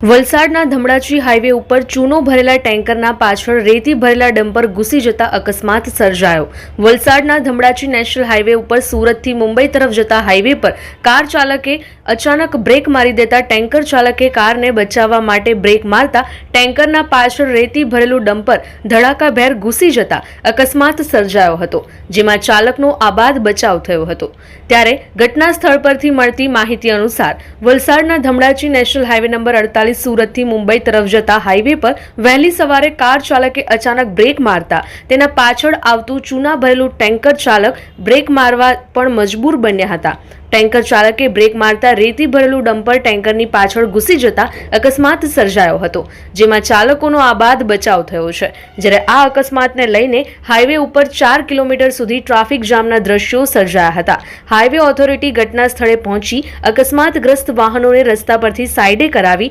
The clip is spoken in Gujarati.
વલસાડના ધમડાચી હાઈવે ઉપર ચૂનો ભરેલા ટેન્કરના પાછળ રેતી ભરેલા ડમ્પર ઘૂસી જતા અકસ્માત સર્જાયો. વલસાડના ધમડાચી નેશનલ હાઈવે ઉપર સુરતથી મુંબઈ તરફ જતા હાઈવે પર કાર ચાલકે અચાનક બ્રેક મારી દેતા ટેન્કર ચાલકે કારને બચાવવા માટે બ્રેક મારતા ટેન્કરના પાછળ રેતી ભરેલું ડમ્પર ધડાકાભેર ઘૂસી જતા અકસ્માત સર્જાયો હતો, જેમાં ચાલકનો આબાદ બચાવ થયો હતો. ત્યારે ઘટના સ્થળ પરથી મળતી માહિતી અનુસાર, વલસાડના ધમડાચી નેશનલ હાઈવે નંબર અડતાલીસ સુરતથી મુંબઈ તરફ જતા હાઈવે પર વહેલી સવારે કાર ચાલકે અચાનક બ્રેક મારતા, તેના પાછળ આવતું ચૂના ભરેલું ટેન્કર ચાલક બ્રેક મારવા પણ મજબૂર બન્યા હતા. ટેન્કર ચાલકે બ્રેક મારતા રેતી ભરેલું ડમ્પર ટેન્કરની પાછળ ઘૂસી જતા અકસ્માત સર્જાયો હતો, જેમાં ચાલકોનો આબાદ બચાવ થયો છે. જ્યારે આ અકસ્માતને લઈને હાઈવે ઉપર ચાર કિલોમીટર સુધી ટ્રાફિક જામના દ્રશ્યો સર્જાયા હતા. હાઈવે ઓથોરિટી ઘટના સ્થળે પહોંચી અકસ્માતગ્રસ્ત વાહનોને રસ્તા પરથી સાઈડે કરાવી